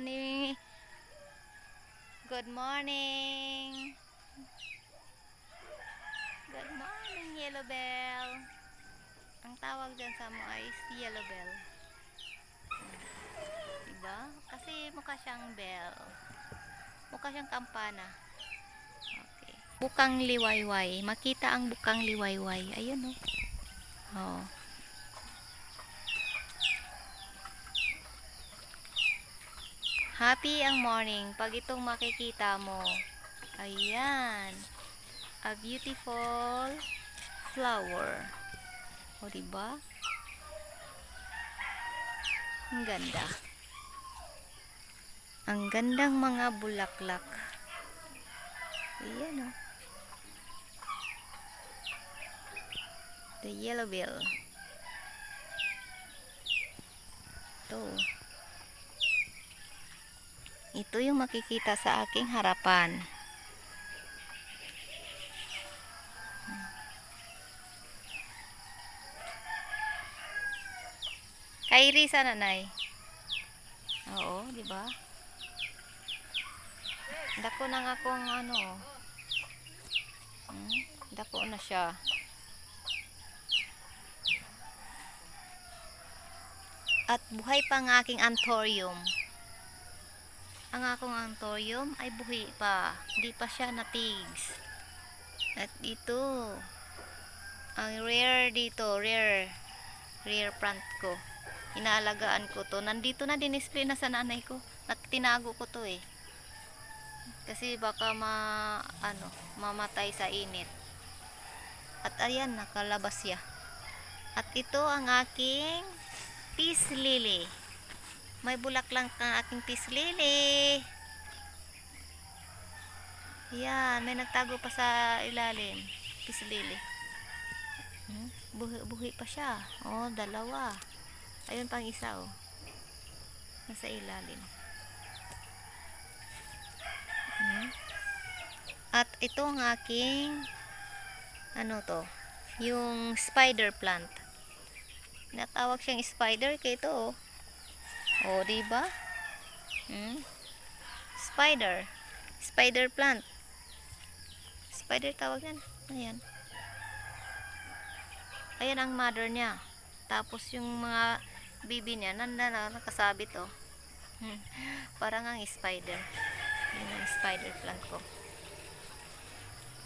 ani. Good morning. Good morning, Yellow Bell. Ang tawag dyan sa mo ay si Yellow Bell. Diba? Kasi mukha siyang bell. Mukha siyang kampana. Okay. Bukang liwayway. Makita ang bukang liwayway. Ayun oh. Oh. Happy ang morning pag itong makikita mo. Ayan. A beautiful flower. O, diba? Ang ganda. Ang gandang mga bulaklak. Ayan o. The yellow bill. Ito. Ito yung makikita sa aking harapan. Kairi sa nanay. Oo, di ba? Dako na nga kung ano. Hmm? Dako na siya. At buhay pa ang aking anthurium. Ang akong anthurium ay buhay pa. Hindi pa siya natigs. At ito, ang rare dito, rare, rare plant ko. Inaalagaan ko to. Nandito na din-display na sa nanay ko. Tinago ko to eh. Kasi baka ma, ano, mamatay sa init. At ayan, nakalabas siya. At ito ang aking peace lily. May bulaklak ang aking peace lily. Yan, may nagtago pa sa ilalim. Peace lily. Hmm? Buhi, buhi pa siya. Oh, dalawa. Ayun pang isa oh. Nasa ilalim. Hmm? At ito ang aking ano to? Yung spider plant. Natawag siyang spider kay ito oh. Oh, di ba? Hmm? Spider. Spider plant. Spider tawag yan. Ayan. Ayan ang mother niya. Tapos yung mga bibi niya, nanda na, nakasabit oh. Hmm. Parang ang spider. Yan ang spider plant ko.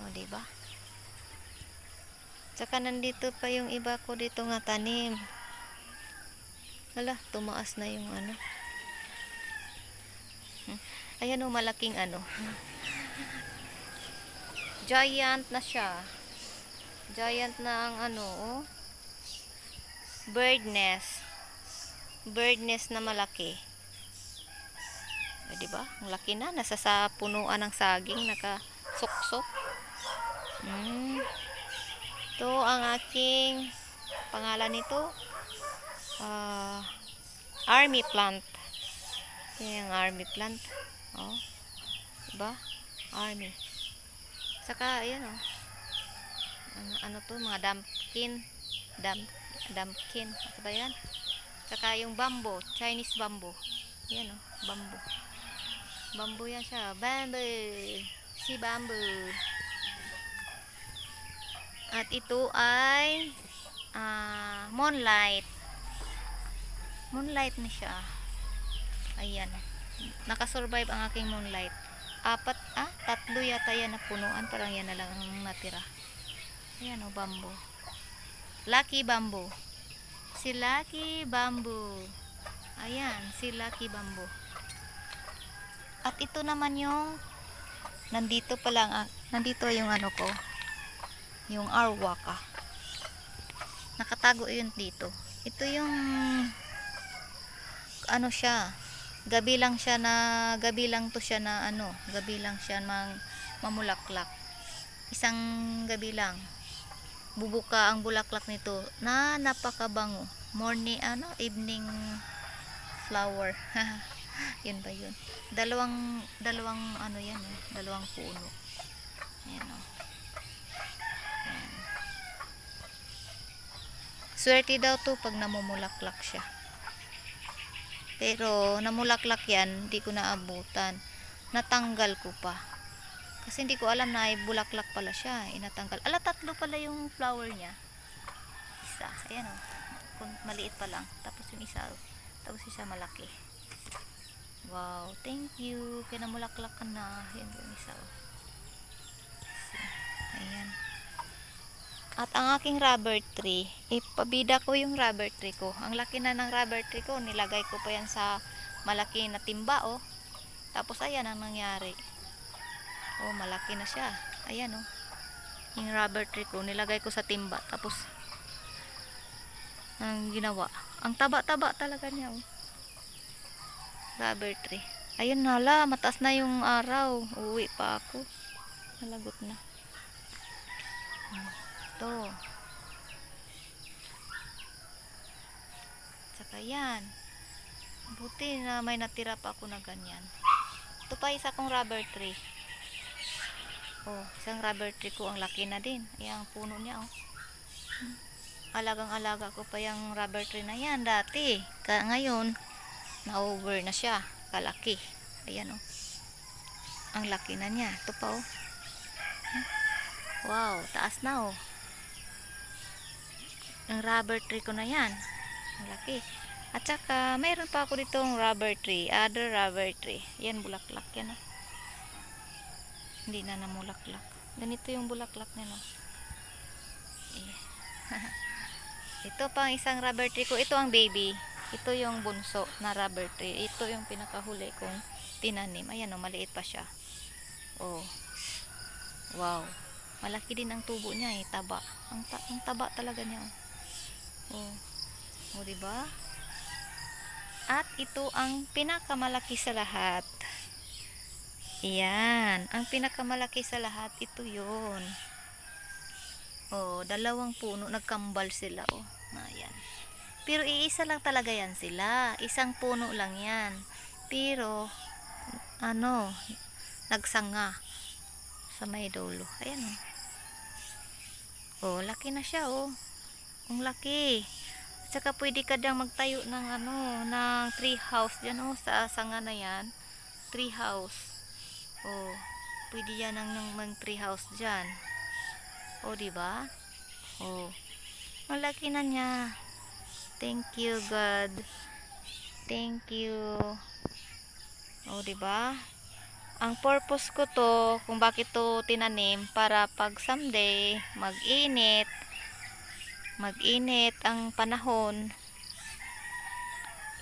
O, di ba? Tsaka nandito pa yung iba ko dito nga tanim. Hala, tumaas na yung ano. Ayan o, malaking ano. Giant na siya. Giant na ang ano, oh. Bird nest. Bird nest na malaki. O, diba? Ang laki na. Nasa sa punuan ng saging. Nakasuksok. Hmm. Ito ang aking pangalan nito. Ah, army plant. Yan ang army plant. Oh. Diba? Army. Saka, ayan oh. Ano, ano to? Mga dumpkin. Dump, dumpkin. Ano ba yan? Saka yung bamboo. Chinese bamboo. Yan oh. Bamboo. Bamboo yan siya. Bamboo. Si bamboo. At ito ay ah, moonlight. Moonlight na siya. Ayan. Nakasurvive ang aking moonlight. Apat, ah, tatlo yata yan na punuan. Parang yan na lang ang natira. Ayan o, bamboo. Lucky bamboo. Si Lucky bamboo. Ayan, si Lucky bamboo. At ito naman yung nandito pa lang, ah, nandito yung ano ko, yung arwaka. Nakatago yun dito. Ito yung ano siya, gabi lang siya na gabi lang to siya na ano, gabi lang siya mang mamulaklak. Isang gabi lang. Bubuka ang bulaklak nito na napakabango. Morning ano, evening flower. yun ba yun? Dalawang dalawang ano yan, eh, dalawang puno. Ayan oh. Ayan. Swerte daw to pag namumulaklak siya. Pero namulaklak yan, hindi ko naabutan. Natanggal ko pa. Kasi hindi ko alam na ay bulaklak pala siya. Inatanggal. Ala, tatlo pala yung flower niya. Isa. Ayan o. Kung maliit pa lang. Tapos yung isa. oh. Tapos isa malaki. Wow. Thank you. Kaya namulaklak ka na. Ayan yung isa o. Ayan. At ang aking rubber tree, ipabida ko yung rubber tree ko. Ang laki na ng rubber tree ko, nilagay ko pa yan sa malaki na timba, oh. Tapos ayan ang nangyari. Oh, malaki na siya. Ayan, oh. Yung rubber tree ko, nilagay ko sa timba. Tapos, ang ginawa. Ang taba-taba talaga niya, oh. Rubber tree. Ayun nala, mataas na yung araw. Uwi pa ako. Nalagot na. Ito. Saka yan. Buti na may natira pa ako na ganyan. Ito pa isa kong rubber tree. Oh, isang rubber tree ko. Ang laki na din. Ayan ang puno niya, oh. Alagang-alaga ko pa yung rubber tree na yan dati. Ka ngayon, na-over na siya. Kalaki. Ayan, oh. Ang laki na niya. Ito pa, oh. Wow, taas na, oh. Ang rubber tree ko na yan. Ang laki. At saka, mayroon pa ako ditong rubber tree. Other rubber tree. Yan, bulaklak yan. Oh. Hindi na namulaklak. Ganito yung bulaklak niya, no? Eh. Ito pa ang isang rubber tree ko. Ito ang baby. Ito yung bunso na rubber tree. Ito yung pinakahuli kong tinanim. Ayan, oh, maliit pa siya. Oh. Wow. Malaki din ang tubo niya, eh. Taba. Ang, ta ang taba talaga niya, oh. Oh. O, diba? At ito ang pinakamalaki sa lahat. Iyan. Ang pinakamalaki sa lahat, ito yon. Oh, dalawang puno. Nagkambal sila, oh. Ayan. Pero iisa lang talaga yan sila. Isang puno lang yan. Pero, ano, nagsanga sa may dulo. Ayan, oh. Oh, laki na siya, oh. Ang laki. Saka pwede ka diyang magtayo ng ano, ng tree house diyan oh, sa sanga na yan. Tree house. Oh, pwede yan ang ng, ng tree house diyan. Oh, di ba? Oh. Ang laki na niya. Thank you, God. Thank you. Oh, di ba? Ang purpose ko to, kung bakit to tinanim, para pag someday, mag-init, mag-init ang panahon,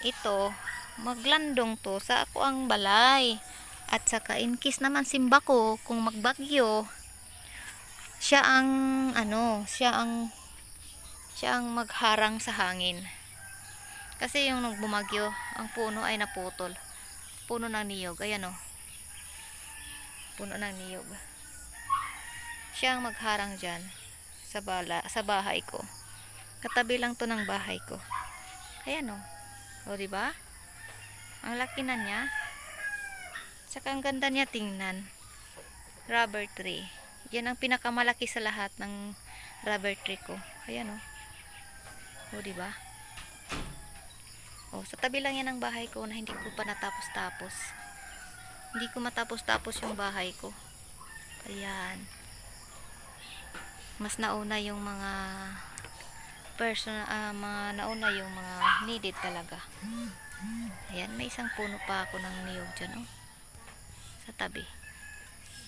ito, maglandong to sa ako ang balay. At saka in case naman simba ko, kung magbagyo, siya ang, ano, siya ang, siya ang magharang sa hangin. Kasi yung nung bumagyo, ang puno ay naputol. Puno ng niyog. Ayan o. Puno ng niyog. Siya ang magharang dyan sa, bala, sa bahay ko. Katabi lang to ng bahay ko. Ayan o. O, diba? Ang laki na niya. Tsaka ang ganda niya tingnan. Rubber tree. Yan ang pinakamalaki sa lahat ng rubber tree ko. Ayan o. O, diba? O, sa tabi lang yan ng bahay ko na hindi ko pa natapos-tapos. Hindi ko matapos-tapos yung bahay ko. Ayan. Mas nauna yung mga personal, ah, mga nauna yung mga needed talaga. Ayan, may isang puno pa ako ng niyog dyan, oh. Sa tabi.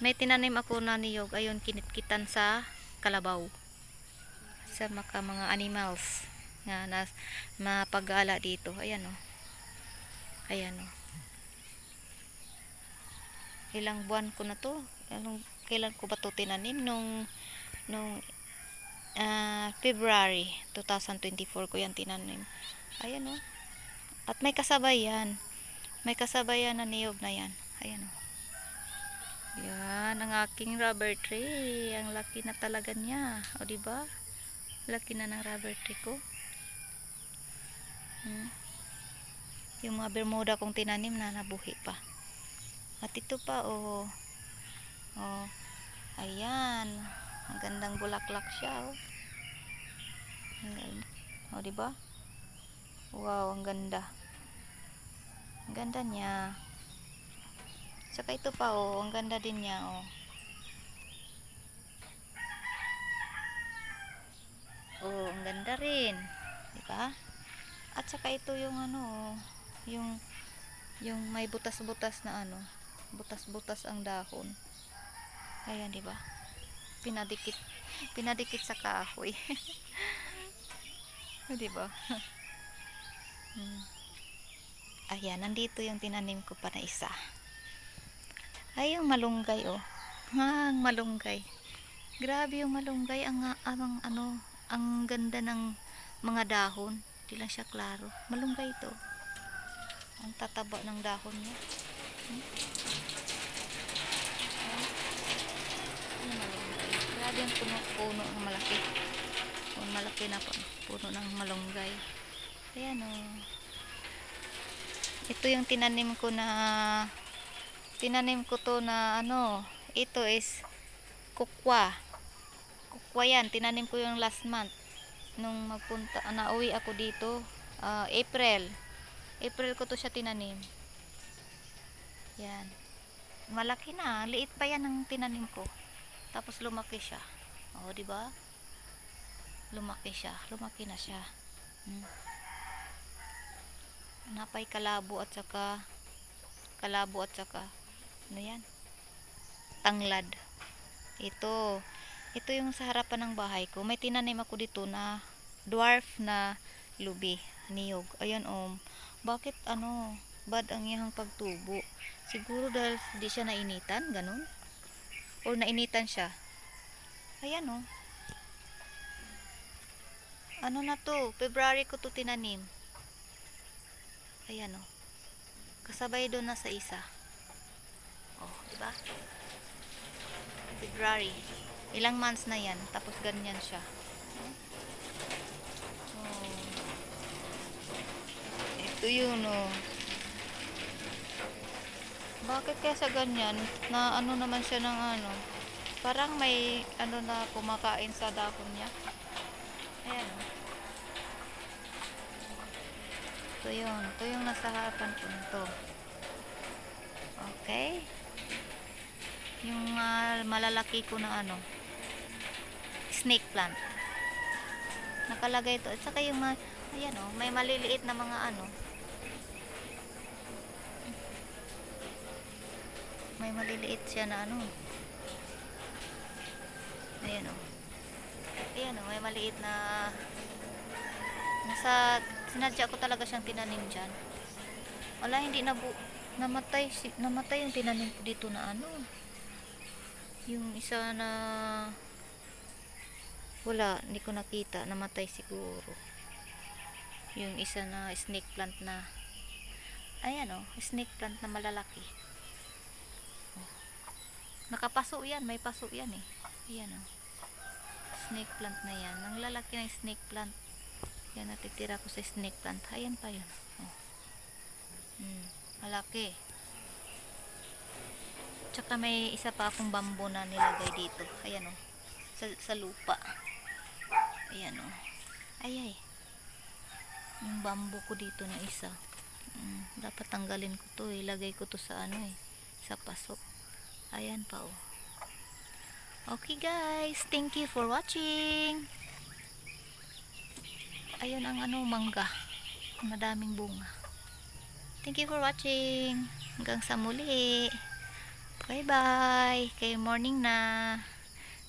May tinanim ako na niyog, ayun, kinitkitan sa kalabaw. Sa maka mga animals nga nas mapagala dito. Ayan, oh. Ayan, oh. Ilang buwan ko na to. Anong, kailan ko ba to tinanim? Nung, nung ah, February 2024 ko yan tinanim. Ayan oh. At may kasabay yan. May kasabay yan na niyog na yan. Ayan oh. Yan ang aking rubber tree. Ang laki na talaga niya. O di ba? Laki na ng rubber tree ko. Hmm. Yung mga bermuda kong tinanim na nabuhi pa. At ito pa oh. Oh. Ayan. Ang gandang bulaklak siya, oh. Ganda. Oh, di ba? Wow, ang ganda. Ang ganda niya. Saka ito pa oh, ang ganda din niya oh. Oh, ang ganda rin. 'Di ba? At saka ito yung ano, oh, yung yung may butas-butas na ano, butas-butas ang dahon. Ayan, 'di ba? Pinadikit pinadikit sa kahoy. 'Di ba? hmm. Ayan, nandito yung tinanim ko pa na isa. Ay, yung malunggay, oh. Ha, ang malunggay. Grabe yung malunggay. Ang, ang, ano, ang ganda ng mga dahon. Hindi lang siya klaro. Malunggay ito. Ang tataba ng dahon niya. Hmm? Ay, malunggay. Grabe yung puno-puno ng malaki. Oh, malaki na po. Puno ng malunggay. Ayan, oh. Ito yung tinanim ko na tinanim ko to na ano, ito is kukwa. Kukwa yan, tinanim ko yung last month nung magpunta, uh, nauwi ako dito, ah, April. April ko to siya tinanim. Yan. Malaki na, liit pa yan ang tinanim ko. Tapos lumaki siya. Oh, di ba? Lumaki siya, lumaki na siya. Hmm. Napay kalabo at saka kalabo at saka ano yan? Tanglad. Ito. Ito yung sa harapan ng bahay ko. May tinanim ako dito na dwarf na lubi. Niyog. Ayan om. Bakit ano? Bad ang iyang pagtubo. Siguro dahil di siya nainitan. Ganun. Or nainitan siya. Ayan o. Ano na to? February ko to tinanim. Ayan o. Kasabay doon na sa isa. Oh, di ba? February. Ilang months na yan. Tapos ganyan siya. Oh. Ito yun, oh. Bakit kaya sa ganyan? Na ano naman siya ng ano? Parang may ano na kumakain sa dahon niya. Ayan. Ito yun. Ito yung nasa harapan ko nito. Okay. Yung ah, malalaki ko na ano. Snake plant. Nakalagay ito. At saka yung ayan oh, may maliliit na mga ano. May maliliit siya na ano. Ayan oh. Ayan oh, may maliit na nasa sinadya ko talaga siyang tinanim dyan. Wala, hindi na bu namatay, si- namatay yung tinanim ko dito na ano. Yung isa na wala, hindi ko nakita, namatay siguro. Yung isa na snake plant na ayan oh, snake plant na malalaki. Nakapaso yan, may paso yan eh. Ayan oh. Snake plant na yan. Ang lalaki ng snake plant. Yan, natitira ko sa snake plant. Ayan pa yun. Oh. Hmm, malaki. Tsaka may isa pa akong bamboo na nilagay dito. Ayan oh. Sa, sa lupa. Ayan oh. Ay ay. Yung bamboo ko dito na isa. Hmm, dapat tanggalin ko to. Ilagay ko to sa ano eh. Sa paso. Ayan pa oh. Okay guys, thank you for watching. Ayun ang ano, mangga. Madaming bunga. Thank you for watching. Hanggang sa muli. Bye bye. Kay morning na.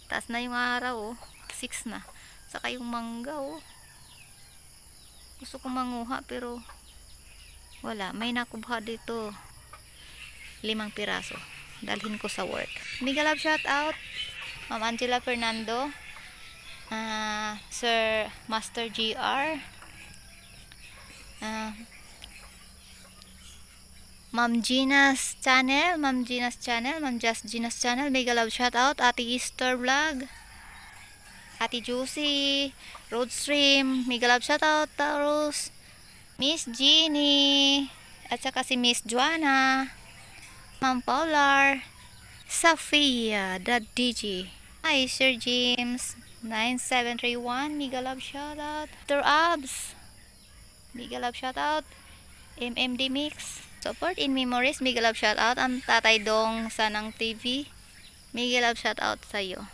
Taas na yung araw oh. 6 na. Saka yung mangga oh. Gusto kong manguha pero wala. May nakubha dito. Limang piraso. Dalhin ko sa work. Mega love shout out. Ma'am Angela Fernando, ah, Sir Master GR, ah, Ma'am Gina's channel, Ma'am Gina's channel, Ma'am Just Gina's channel, mega love shout out, Ate Easter vlog, Ate Juicy, Roadstream, mega love shout out, Taurus, Miss Jeannie, at saka si Miss Joanna, Ma'am Paular, Safia, the DJ. Hi, Sir James. 9731, mega love shoutout. Dr. Abs, mega love shoutout. MMD Mix, Support in Memories, Mega Love shout out. Ang Tatay Dong Sanang TV. Mega Love shout out sa iyo.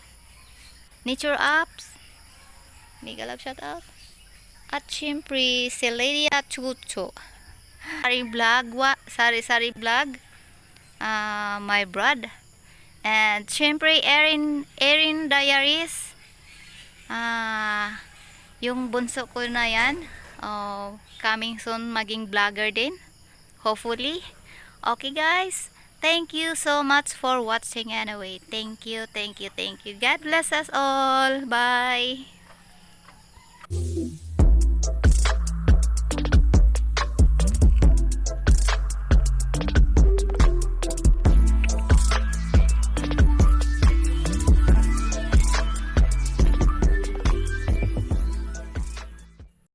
Nature Apps. Mega Love shout out. At syempre, si Lelia Chucho. Sari Vlog, Sari Sari Vlog. Ah, my brad. And syempre, Erin, Erin Diaries. Ah, yung bunso ko na yan. Oh, coming soon maging vlogger din. Hopefully. Okay guys. Thank you so much for watching anyway. Thank you, thank you, thank you. God bless us all. Bye.